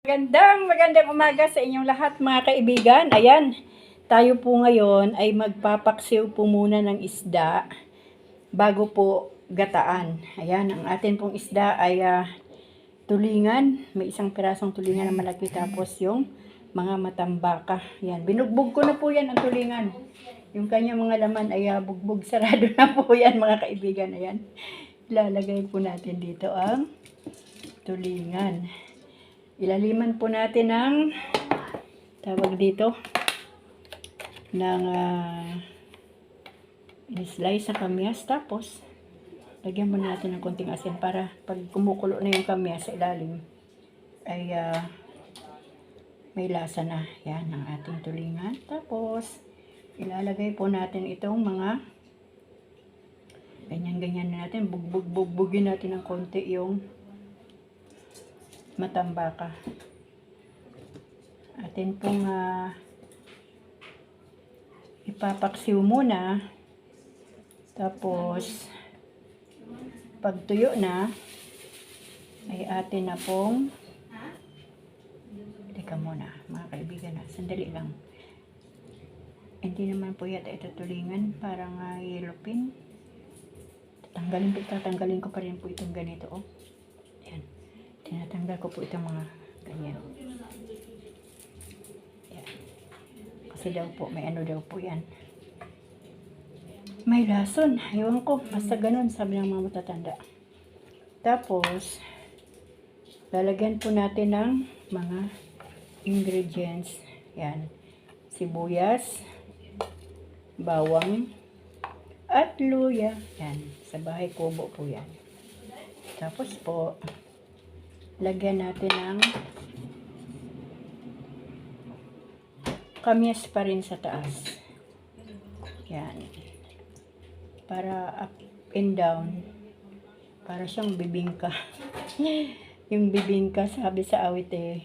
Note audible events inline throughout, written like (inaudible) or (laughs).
Magandang magandang umaga sa inyong lahat mga kaibigan. Ayan, tayo po ngayon ay magpapaksiw po muna ng isda bago po gataan. Ayan, ang atin pong isda ay ah, tulingan. May isang pirasong tulingan na malaki tapos yung mga matambaka. Ayan, binugbog ko na po yan ang tulingan. Yung kanyang mga laman ay ah, bugbog (laughs) sarado na po yan mga kaibigan. Ayan, ilalagay po natin dito ang tulingan. Ilaliman po natin ng tawag dito ng uh, slice sa kamyas. Tapos lagyan mo natin ng konting asin para pag kumukulo na yung kamyas sa ilalim ay ah, may lasa na. Yan ang ating tulingan. Tapos ilalagay po natin itong mga ganyan-ganyan natin. Bugbog-bugbugin natin ng konti yung matambaka. Atin pong ah, ipapaksiw muna. Tapos, pag tuyo na, ay atin na pong Teka muna, mga kaibigan na. Sandali lang. Hindi naman po yata ito tulingan. Parang uh, yellow pin. Tatanggalin, tatanggalin ko pa rin po itong ganito. Oh. Tinatanggal ko po itong mga ganyan. Yan. Kasi daw po, may ano daw po yan. May lason. Ewan ko. Basta ganun, sabi ng mga matatanda. Tapos, lalagyan po natin ng mga ingredients. Yan. Sibuyas, bawang, at luya. Yan. Sa bahay kubo po yan. Tapos po, lagyan natin ng kamyas pa rin sa taas. Yan. Para up and down. Para siyang bibingka. (laughs) yung bibingka, sabi sa awit eh,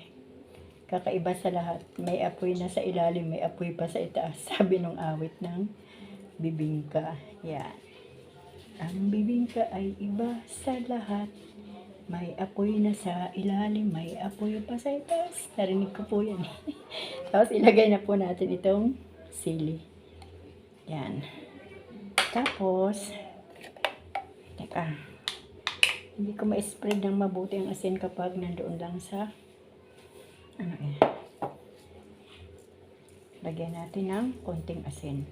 kakaiba sa lahat. May apoy na sa ilalim, may apoy pa sa itaas. (laughs) Sabi nung awit ng bibingka. Yan. Ang bibingka ay iba sa lahat. May apoy na sa ilalim, may apoy pa sa itaas. Narinig ko po yan. (laughs) Tapos ilagay na po natin itong sili. Yan. Tapos, teka, hindi ko ma-spread ng mabuti ang asin kapag nandoon lang sa, ano eh, lagyan natin ng konting asin.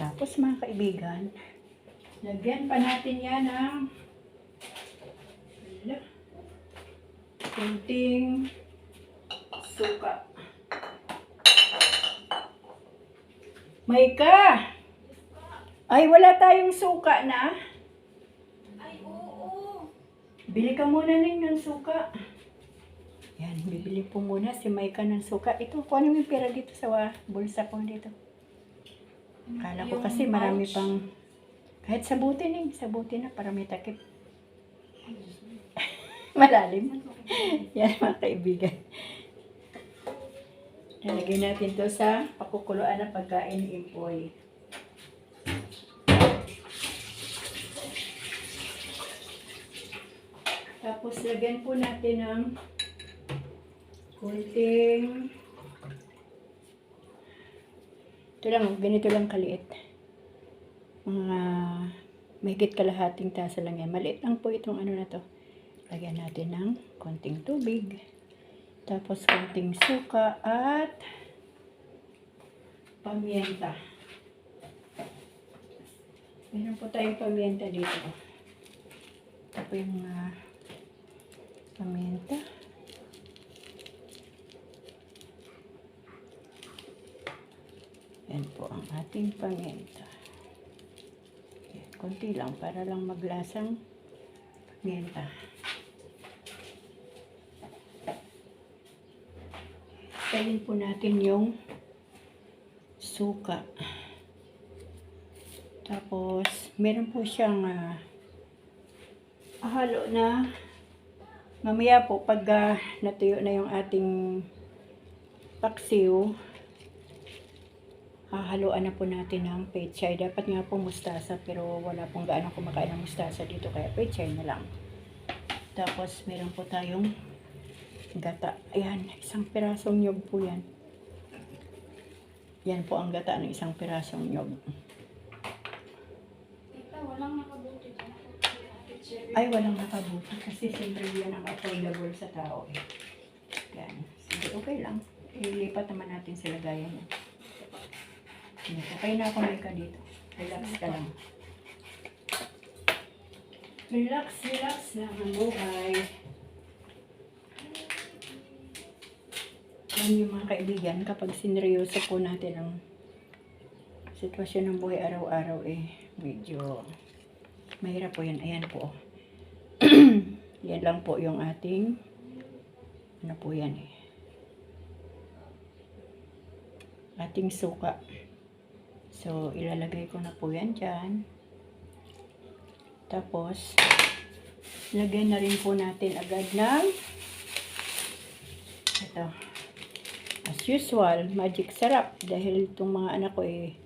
Tapos mga kaibigan, lagyan pa natin yan ng wala, konting suka. May ka! Ay, wala tayong suka na. Ay, oo. Bili ka muna ning ng suka. Yan, bibili po muna si Maika ng suka. Ito, kung ano yung pera dito sa bulsa ko dito. Kala ko kasi marami pang... Kahit sabuti ning, sabuti na para may takip. Malalim. Yan mga kaibigan. Nalagay natin to sa pakukuluan na pagkain ni Impoy. Tapos lagyan po natin ng kunting ito lang, ganito lang kaliit. Mga mahigit kalahating tasa lang yan. Maliit lang po itong ano na to. Lagyan natin ng konting tubig. Tapos konting suka at pamienta. Meron po tayong pamienta dito. Ito po yung ah, pamienta. Yan po ang ating pamienta. Konti lang para lang maglasang pamienta. Tayin po natin yung suka. Tapos, meron po siyang ah, halo na mamaya po pag ah, natuyo na yung ating paksiw, hahaluan na po natin ng pechay. Dapat nga po mustasa pero wala pong gaano kumakain ng mustasa dito kaya pechay na lang. Tapos meron po tayong gata. Ayan, isang pirasong nyog po yan. Yan po ang gata ng isang pirasong nyog. Ay, walang nakabuti kasi siyempre yan ang affordable sa tao eh. Yan. Sige, okay lang. Ilipat naman natin sa lagayan niya. Okay na ako may ka dito. Relax ka lang. Relax, relax lang ang buhay. Yan yung mga kaibigan, kapag sineryoso po natin ang sitwasyon ng buhay araw-araw eh, medyo mahirap po yan. Ayan po. (clears throat) yan lang po yung ating ano po yan eh. Ating suka. So, ilalagay ko na po yan dyan. Tapos, lagyan na rin po natin agad ng ito. As usual, magic sarap. Dahil itong mga anak ko eh,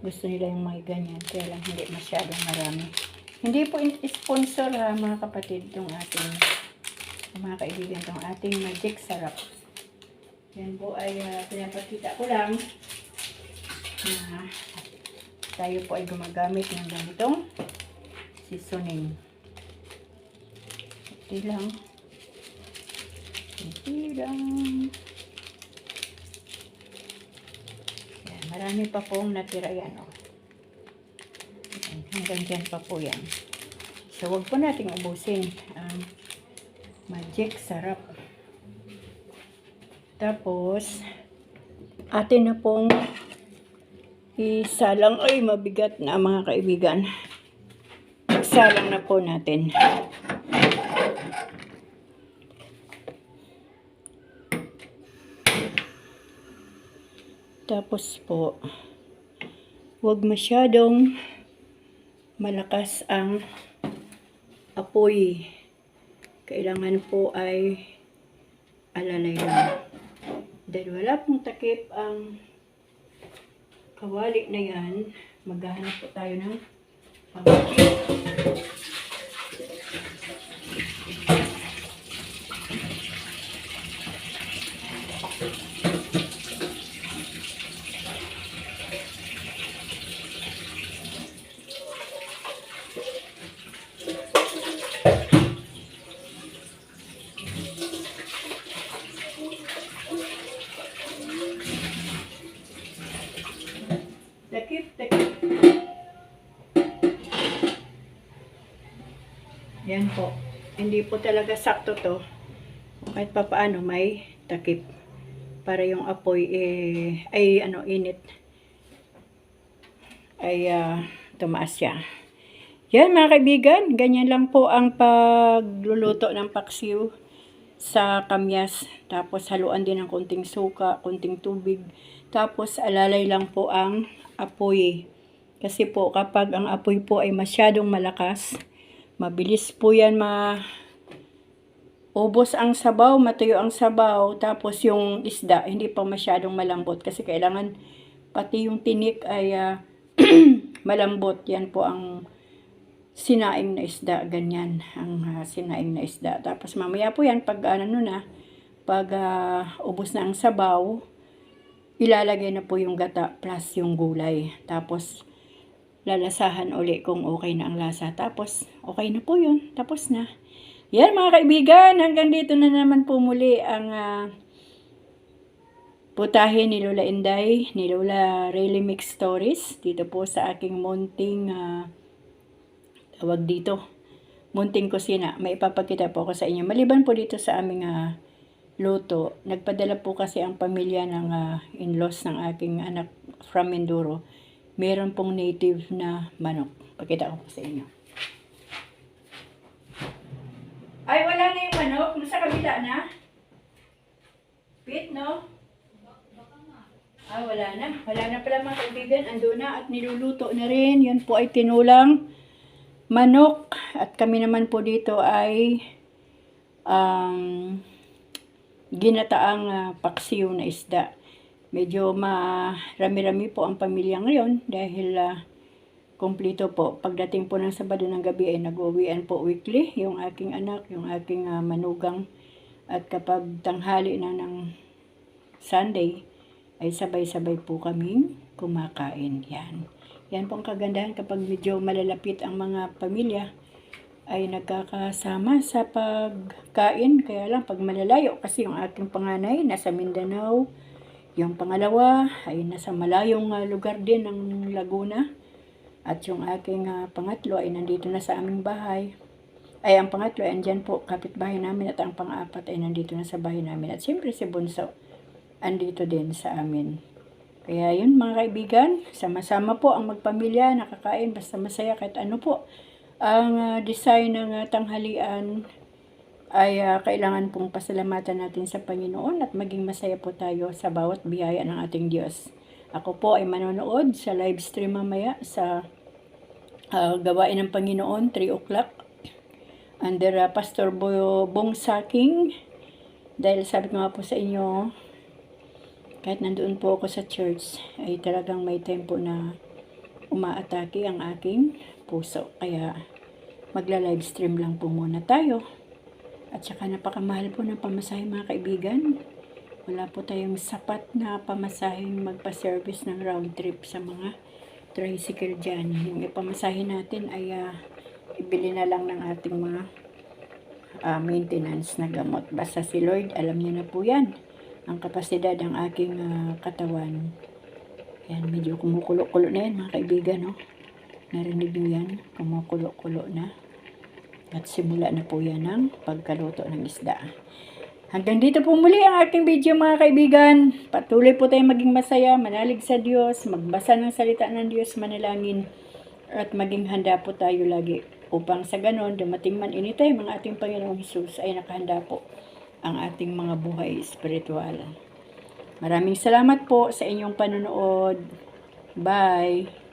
gusto nila yung mga ganyan. Kaya lang hindi masyadong marami. Hindi po sponsor ha, mga kapatid, itong ating mga kaibigan, itong ating magic sarap. Yan po ay uh, pinapakita ko lang na tayo po ay gumagamit ng ganitong seasoning. Kunti lang. Kunti lang. Yan, marami pa pong natira yan. Oh. Hanggang dyan pa po yan. So, wag po nating ubusin ang magic sarap. Tapos, atin na pong isalang, ay mabigat na mga kaibigan. Isalang na po natin. Tapos po, huwag masyadong malakas ang apoy. Kailangan po ay alalay lang. Dahil wala pong takip ang kawali na yan, maghahanap po tayo ng pangkit. Takip, takip. Yan po. Hindi po talaga sakto to. Kahit pa paano may takip. Para yung apoy eh, ay ano, init. Ay ah, tumaas siya. Yan mga kaibigan, ganyan lang po ang pagluluto ng paksiw sa kamyas. Tapos haluan din ng konting suka, konting tubig. Tapos alalay lang po ang apoy. Kasi po kapag ang apoy po ay masyadong malakas, mabilis po yan ma ubos ang sabaw, matuyo ang sabaw, tapos yung isda hindi pa masyadong malambot kasi kailangan pati yung tinik ay ah, (clears throat) malambot. Yan po ang sinaing na isda, ganyan ang ah, sinaing na isda. Tapos mamaya po yan, pag ano na, pag ah, ubos na ang sabaw, ilalagay na po yung gata plus yung gulay. Tapos lalasahan uli kung okay na ang lasa. Tapos okay na po yun. Tapos na. Yan mga kaibigan, hanggang dito na naman po muli ang ah, putahe ni Lola Inday, ni Lola Really Mix Stories. Dito po sa aking munting ah, tawag dito, munting kusina. May ipapakita po ako sa inyo. Maliban po dito sa aming ah, luto, nagpadala po kasi ang pamilya ng ah, in-laws ng aking anak from Mindoro. Meron pong native na manok. Pakita ko sa inyo. Ay, wala na yung manok. Nasa kabila na. Pit, no? Ah, wala na. Wala na pala mga kaibigan. Ando na at niluluto na rin. Yan po ay tinulang manok. At kami naman po dito ay um, ginataang ah, paksiw na isda. Medyo marami-rami po ang pamilya ngayon dahil ah, kumpleto po. Pagdating po ng Sabado ng gabi ay nag-uwian po weekly yung aking anak, yung aking ah, manugang At kapag tanghali na ng Sunday, ay sabay-sabay po kaming kumakain. Yan. Yan po ang kagandahan kapag medyo malalapit ang mga pamilya ay nagkakasama sa pagkain. Kaya lang pag malalayo kasi yung aking panganay nasa Mindanao, yung pangalawa ay nasa malayong ah, lugar din ng Laguna. At yung aking ah, pangatlo ay nandito na sa aming bahay. Ay, ang pangatlo ay andyan po, kapitbahay namin. At ang pang-apat ay nandito na sa bahay namin. At siyempre si Bunso, andito din sa amin. Kaya yun mga kaibigan, sama-sama po ang magpamilya, nakakain, basta masaya kahit ano po. Ang ah, design ng ah, tanghalian ay ah, kailangan pong pasalamatan natin sa Panginoon at maging masaya po tayo sa bawat biyaya ng ating Diyos. Ako po ay manonood sa live stream mamaya sa ah, gawain ng Panginoon, 3 o'clock. Under ah, Pastor Bo Bong Saking. Dahil sabi ko nga po sa inyo, kahit nandoon po ako sa church, ay talagang may tempo na umaatake ang aking puso. Kaya magla-live stream lang po muna tayo. At saka napakamahal po ng pamasahe mga kaibigan. Wala po tayong sapat na pamasaheng magpa-service ng round trip sa mga tricycle dyan. Yung ipamasahe natin ay ah, ibili na lang ng ating mga ah, maintenance na gamot. Basta si Lord, alam niya na po yan. Ang kapasidad ng aking ah, katawan. Yan, medyo kumukulo-kulo na yan mga kaibigan. No? Narinig niyo yan? Kumukulo-kulo na. At simula na po yan ang pagkaluto ng isda. Hanggang dito po muli ang aking video mga kaibigan. Patuloy po tayong maging masaya, manalig sa Diyos, magbasa ng salita ng Diyos, manalangin, at maging handa po tayo lagi upang sa ganon, dumating man anytime ang ating Panginoong Hesus ay nakahanda po ang ating mga buhay espiritual. Maraming salamat po sa inyong panonood. Bye!